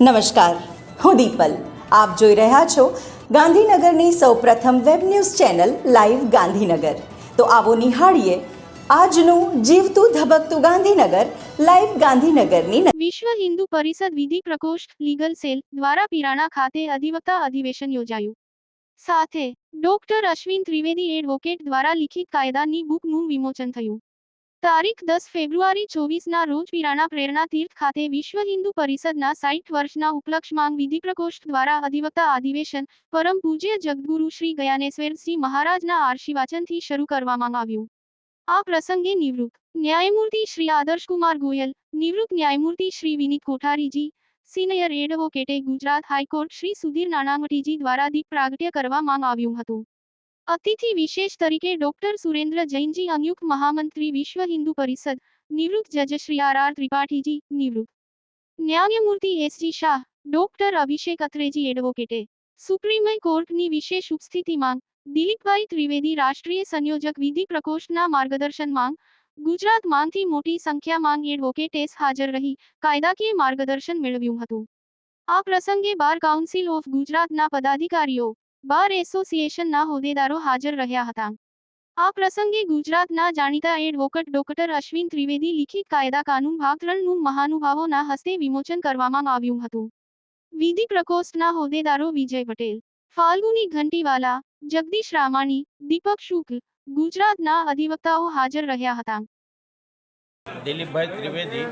નમસ્કાર. હું દીપલ. આપ જોઈ રહ્યા છો ગાંધીનગરની સૌપ્રથમ web news channel live Gandhinagar. તો આવો નિહાળીએ આજનું જીવતું ધબકતું ગાંધીનગર, લાઈવ ગાંધીનગરની વિશ્વ હિન્દુ પરિષદ વિધિ પ્રકોષ્ઠ લીગલ સેલ દ્વારા પીરાણા ખાતે અધિવક્તા અધિવેશન યોજાયું. સાથે ડોક્ટર અશ્વિન ત્રિવેદી એડવોકેટ દ્વારા લિખિત કાયદાની બુકનું વિમોચન થયું. તારીખ દસ ફેબ્રુઆરી ચોવીસના રોજ પીરાણા પ્રેરણા તીર્થ ખાતે વિશ્વ હિન્દુ પરિષદના સાઠ વર્ષના ઉપલક્ષમાં વિધિ પ્રકોષ્ઠ દ્વારા અધિવક્તા અધિવેશન પરમ પૂજ્ય જગદગુરુ શ્રી ગયાનેશ્વરસિંહ મહારાજના આશીર્વાચનથી શરૂ કરવામાં આવ્યું. આ પ્રસંગે નિવૃત્ત ન્યાયમૂર્તિ શ્રી આદર્શકુમાર ગોયલ, નિવૃત્ત ન્યાયમૂર્તિ શ્રી વિનીત કોઠારીજી, સિનિયર એડવોકેટે ગુજરાત હાઈકોર્ટ શ્રી સુધીર નાણાવટીજી દ્વારા દીપ પ્રાગટ્ય કરવામાં આવ્યું હતું. અતિથિ વિશેષ તરીકે ડોક્ટર સુરેન્દ્ર જૈનજી સંયુક્ત મહામંત્રી વિશ્વ હિન્દુ પરિષદ, નિવૃત્ત જજ શ્રી આર આર ત્રિપાઠીજી, નિવૃત્ત. ન્યાયમૂર્તિ S G Shah, doctor Abhishek Atreji એડવોકેટે. Supreme કોર્ટની વિશેષ ઉપસ્થિતિમાં દિલીપભાઈ ત્રિવેદી રાષ્ટ્રીય સંયોજક વિધિ પ્રકોષ્ઠના માર્ગદર્શન માંગ, ગુજરાત માંગથી મોટી સંખ્યામાં એડવોકેટેસ હાજર રહી, કાયદાકીય માર્ગદર્શન મેળવ્યું હતું. આ પ્રસંગે બાર કાઉન્સિલ ઓફ ગુજરાતના પદાધિકારીઓ બાર એસોસિએશનના હોદ્દેદારો હાજર રહ્યા હતા. આ પ્રસંગે ગુજરાતના જાણીતા એડવોકેટ ડોક્ટર અશ્વિન ત્રિવેદી લિખિત કાયદા કાનૂન ભાગ ત્રણનું મહાનુભાવોના હસ્તે વિમોચન કરવામાં આવ્યું હતું. વિધિ પ્રકોષ્ઠના હોદ્દેદારો વિજય પટેલ, ફાલ્ગુની ઘંટીવાલા, જગદીશ રામાણી, દીપક શુક્લ ગુજરાતના અધિવક્તાઓ હાજર રહ્યા હતા. દિલીપભાઈ ત્રિવેદી,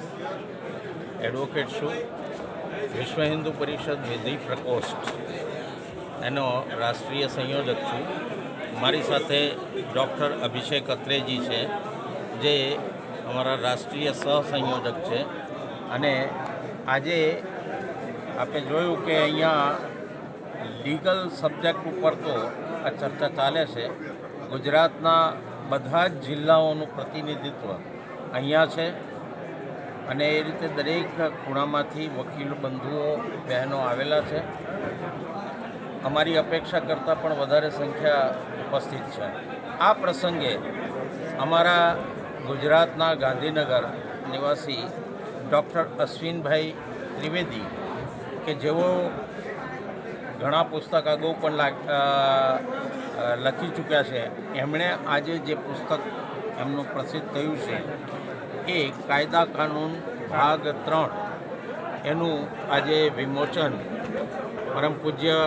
એડવોકેટ શું વિશ્વ હિન્દુ પરિષદ વિધિ પ્રકોષ્ઠ. એનો રાષ્ટ્રીય સંયોજક છું. મારી સાથે ડૉક્ટર અભિષેક અત્રેજી છે, જે અમારા રાષ્ટ્રીય સહસંયોજક છે. અને આજે આપણે જોયું કે અહીંયા લીગલ સબ્જેક્ટ ઉપર તો આ ચર્ચા ચાલે છે. ગુજરાતના બધા જ જિલ્લાઓનું પ્રતિનિધિત્વ અહીંયા છે. અને એ રીતે દરેક ખૂણામાંથી વકીલ બંધુઓ બહેનો આવેલા છે. અમારી અપેક્ષા કરતાં પણ વધારે સંખ્યા ઉપસ્થિત છે. આ પ્રસંગે અમારા ગુજરાતના ગાંધીનગર નિવાસી ડૉક્ટર અશ્વિનભાઈ ત્રિવેદી કે જેઓ ઘણા પુસ્તક અગાઉ પણ લખી ચૂક્યા છે, એમણે આજે જે પુસ્તક એમનું પ્રસિદ્ધ થયું છે એ કાયદા કાનૂન ભાગ ત્રણ એનું આજે વિમોચન પરમ પૂજ્ય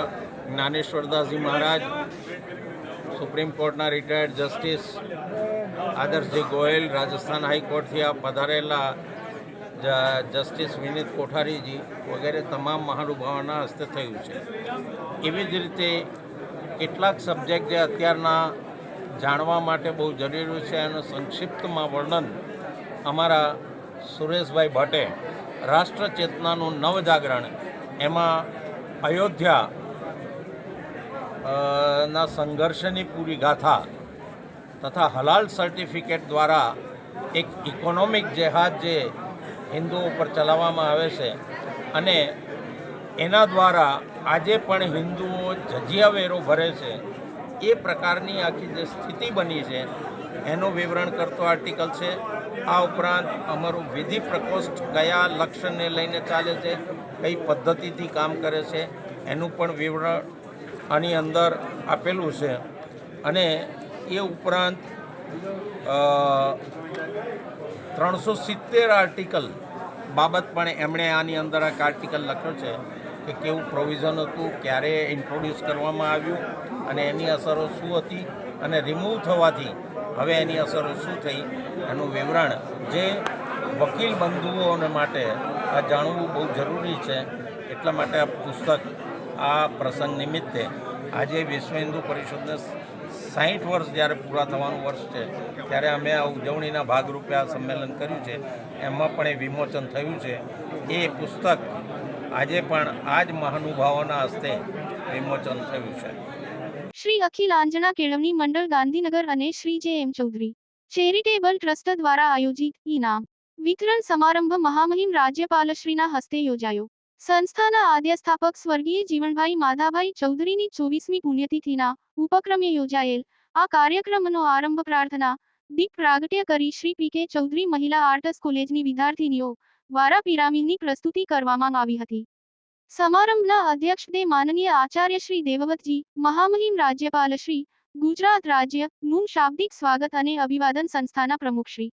જ્ઞાનેશ્વરદાસજી મહારાજ સુપ્રીમ કોર્ટના રિટાયર્ડ જસ્ટિસ આદર્શજી ગોયલ, રાજસ્થાન હાઈકોર્ટથી આ પધારેલા જસ્ટિસ વિનીત કોઠારીજી વગેરે તમામ મહાનુભાવોના હસ્તે થયું છે. એવી જ રીતે કેટલાક સબ્જેક્ટ જે અત્યારના જાણવા માટે બહુ જરૂરી છે એનું સંક્ષિપ્તમાં વર્ણન અમારા સુરેશભાઈ ભટ્ટે રાષ્ટ્ર ચેતનાનું નવજાગરણ એમાં અયોધ્યા ના સંઘર્ષની પૂરી ગાથા તથા હલાલ સર્ટિફિકેટ દ્વારા એક ઇકોનોમિક જેહાદ જે હિન્દુઓ પર ચલાવવામાં આવે છે અને એના દ્વારા આજે પણ હિન્દુઓ જજિયા વેરો ભરે છે, એ પ્રકારની આખી જે સ્થિતિ બની છે, એનું વિવરણ કરતો આર્ટિકલ છે. આ ઉપરાંત અમારું વિધિ પ્રકોષ્ઠ કયા લક્ષ્યને લઈને ચાલે છે, કઈ પદ્ધતિથી કામ કરે છે, એનું પણ વિવરણ આની અંદર આપેલું છે. અને એ ઉપરાંત ત્રણસો સિત્તેર આર્ટિકલ બાબત પણ એમણે આની અંદર એક આર્ટિકલ લખ્યો છે કે કેવું પ્રોવિઝન હતું, ક્યારે ઇન્ટ્રોડ્યુસ કરવામાં આવ્યું અને એની અસરો શું હતી અને રિમૂવ થવાથી હવે એની અસરો શું થઈ એનું વિવરણ જે વકીલ બંધુઓને માટે આ જાણવું બહુ જરૂરી છે. એટલા માટે આ પુસ્તક આ પ્રસંગ નિમિત્તે આજે વિશ્વ હિન્દુ પરિષદને સાહીઠ વર્ષ જ્યારે પૂરા થવાનું વર્ષ છે, ત્યારે અમે આ ઉજવણીના ભાગરૂપે આ સંમેલન કર્યું છે. એમાં પણ એ વિમોચન થયું છે. એ પુસ્તક આજે પણ આ જ મહાનુભાવોના હસ્તે વિમોચન થયું છે. શ્રી અખિલ આંજણા કેળવણી મંડળ ગાંધીનગર અને શ્રી જે એમ ચૌધરી ચેરિટેબલ ટ્રસ્ટ દ્વારા આયોજિત ઇનામ વિતરણ સમારંભ મહામહિમ રાજ્યપાલશ્રીના હસ્તે યોજાયો. સંસ્થાના આદ્ય સ્થાપક સ્વર્ગીય જીવણભાઈ માધાભાઈ ચૌધરીની ચોવીસમી પુણ્યતિથિના ઉપક્રમે યોજાયેલ આ કાર્યક્રમનો આરંભ પ્રાર્થના દીપ પ્રાગટ્ય કરી શ્રી પી કે ચૌધરી મહિલા આર્ટસ કોલેજની વિદ્યાર્થીનીઓ દ્વારા પિરામિડની પ્રસ્તુતિ કરવામાં આવી હતી. સમારંભના અધ્યક્ષ દે માનનીય આચાર્ય શ્રી દેવવતજી મહામહિમ રાજ્યપાલ શ્રી ગુજરાત રાજ્યનું શાબ્દિક સ્વાગત અને અભિવાદન સંસ્થાના પ્રમુખ શ્રી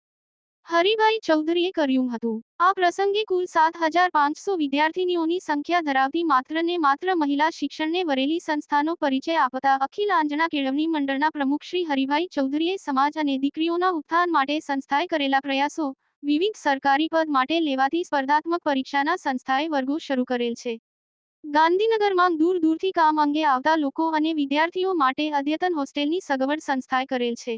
હરિભાઈ ચૌધરીએ કર્યું હતું. આ પ્રસંગે કુલ સાત હજાર પાંચસો વિદ્યાર્થીનીઓની સંખ્યા ધરાવતી માત્ર ને માત્ર મહિલા શિક્ષણને વરેલી સંસ્થાનો પરિચય આપતા અખિલ આંજણા કેળવણી મંડળના પ્રમુખ શ્રી હરિભાઈ ચૌધરીએ સમાજ અને દીકરીઓના ઉત્થાન માટે સંસ્થાએ કરેલા પ્રયાસો વિવિધ સરકારી પદ માટે લેવાતી સ્પર્ધાત્મક પરીક્ષાના સંસ્થાએ વર્ગો શરૂ કરેલ છે. ગાંધીનગરમાં દૂર દૂરથી કામ અંગે આવતા લોકો અને વિદ્યાર્થીઓ માટે અદ્યતન હોસ્ટેલની સગવડ સંસ્થાએ કરેલ છે.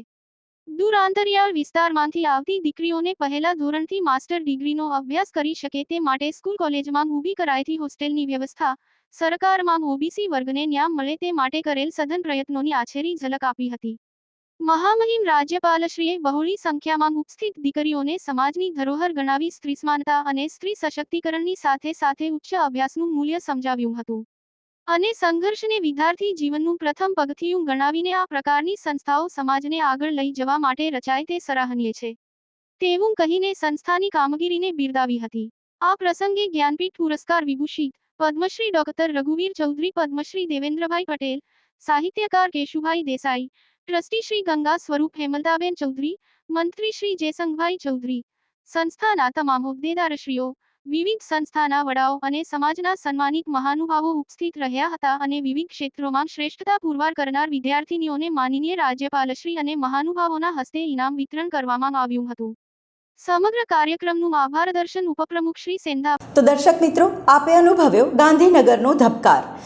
દૂર આંતરિયાળ વિસ્તારમાંથી આવતી દીકરીઓને પહેલા ધોરણથી માસ્ટર ડિગ્રીનો અભ્યાસ કરી શકે તે માટે સ્કૂલ કોલેજમાં ઊભી કરાયેલી હોસ્ટેલની વ્યવસ્થા સરકારમાં ઓબીસી વર્ગને ન્યાય મળે તે માટે કરેલ સઘન પ્રયત્નોની આછેરી ઝલક આપી હતી. મહામહિમ રાજ્યપાલશ્રીએ બહોળી સંખ્યામાં ઉપસ્થિત દીકરીઓને સમાજની ધરોહર ગણાવી સ્ત્રી સમાનતા અને સ્ત્રી સશક્તિકરણની સાથે સાથે ઉચ્ચ અભ્યાસનું મૂલ્ય સમજાવ્યું હતું. અને સંઘર્ષને વિદ્યાર્થી જીવનનું પ્રથમ પગથિયું ગણાવીને આ પ્રકારની સંસ્થાઓ સમાજને આગળ લઈ જવા માટે રચાય તે સરાહનીય છે. તેવું કહીને સંસ્થાની કામગીરીને બિરદાવી હતી. આ પ્રસંગે જ્ઞાનપીઠ પુરસ્કાર વિભૂષિત પદ્મશ્રી ડોક્ટર રઘુવીર ચૌધરી, પદ્મશ્રી દેવેન્દ્રભાઈ પટેલ, સાહિત્યકાર કેશુભાઈ દેસાઈ, ટ્રસ્ટી શ્રી ગંગા સ્વરૂપ હેમલતાબેન ચૌધરી, મંત્રી શ્રી જયસંગભાઈ ચૌધરી, સંસ્થાના તમામ હોદ્દેદારશ્રીઓ વિવિધ સંસ્થાના વડાઓ અને સમાજના સન્માનિત મહાનુભાવો ઉપસ્થિત રહ્યા હતા અને વિવિધ ક્ષેત્રોમાં શ્રેષ્ઠતા પુરવાર કરનાર વિદ્યાર્થીનીઓને માનનીય રાજ્યપાલશ્રી અને મહાનુભાવોના હસ્તે ઇનામ વિતરણ કરવામાં આવ્યું હતું. સમગ્ર કાર્યક્રમનું આભાર દર્શન ઉપપ્રમુખ શ્રી સેંધા તો દર્શક મિત્રો, આપે અનુભવ્યો ગાંધીનગરનો ધબકાર.